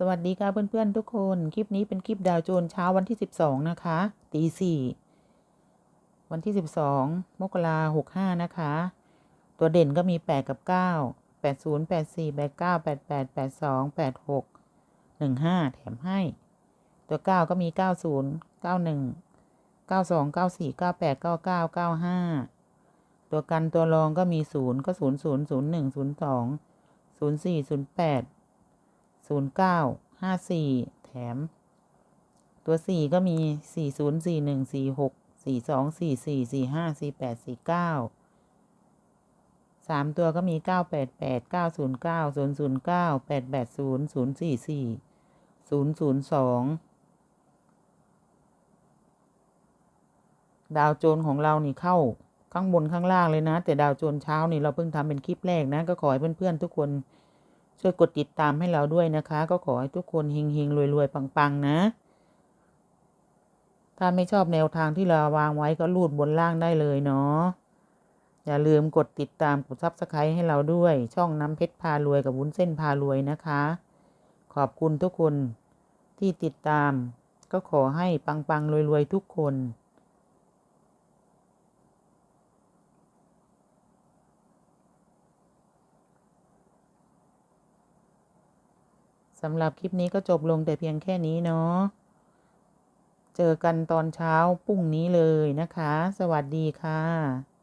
สวัสดีค่ะเพื่อนๆทุกคน คลิปนี้เป็นคลิปดาวโจนเช้าวันที่ 12 นะคะตีสี่วันที่ 12 มกราหกห้านะคะ ตัวเด่นก็มี 8 กับ 9 80 84 89 88 82 86 15 แถมให้ ตัว 9 ก็มี 90 91 92 94 98 99 95 ตัวกันตัวรองก็มี 0 ก็ 0 0 0 1 0 2 0 4 0 8 ศูนย์เก้าห้าสี่แถม ตัวสี่ก็มีสี่ศูนย์สี่หนึ่งสี่หกสี่สองสี่สี่สี่ห้าสี่แปดสี่เก้าสามตัวก็มีเก้าแปดแปดเก้าศูนย์เก้าศูนย์ศูนย์เก้าแปดแปดศูนย์ศูนย์สี่สี่ศูนย์ศูนย์สองดาวโจนของเรานี่เข้าข้างบนข้างล่างเลยนะ แต่ดาวโจนเช้านี่เราเพิ่งทำเป็นคลิปแรกนะ ก็ขอให้เพื่อนๆทุกคน ช่วยกดติดตามให้เราด้วยนะคะ ก็ขอให้ทุกคนเฮงๆรวยๆปังๆนะ ถ้าไม่ชอบแนวทางที่เราวางไว้ก็รูดบนล่างได้เลยเนาะอย่าลืมกดติดตามกดซับสไครต์ให้เราด้วย ช่องน้ำเพชรพารวยกับวุ้นเส้นพารวยนะคะ ขอบคุณทุกคนที่ติดตาม ก็ขอให้ปังๆรวยๆทุกคน สำหรับคลิปนี้ก็จบลงแต่เพียงแค่นี้เนาะ เจอกันตอนเช้าพรุ่งนี้เลยนะคะ สวัสดีค่ะ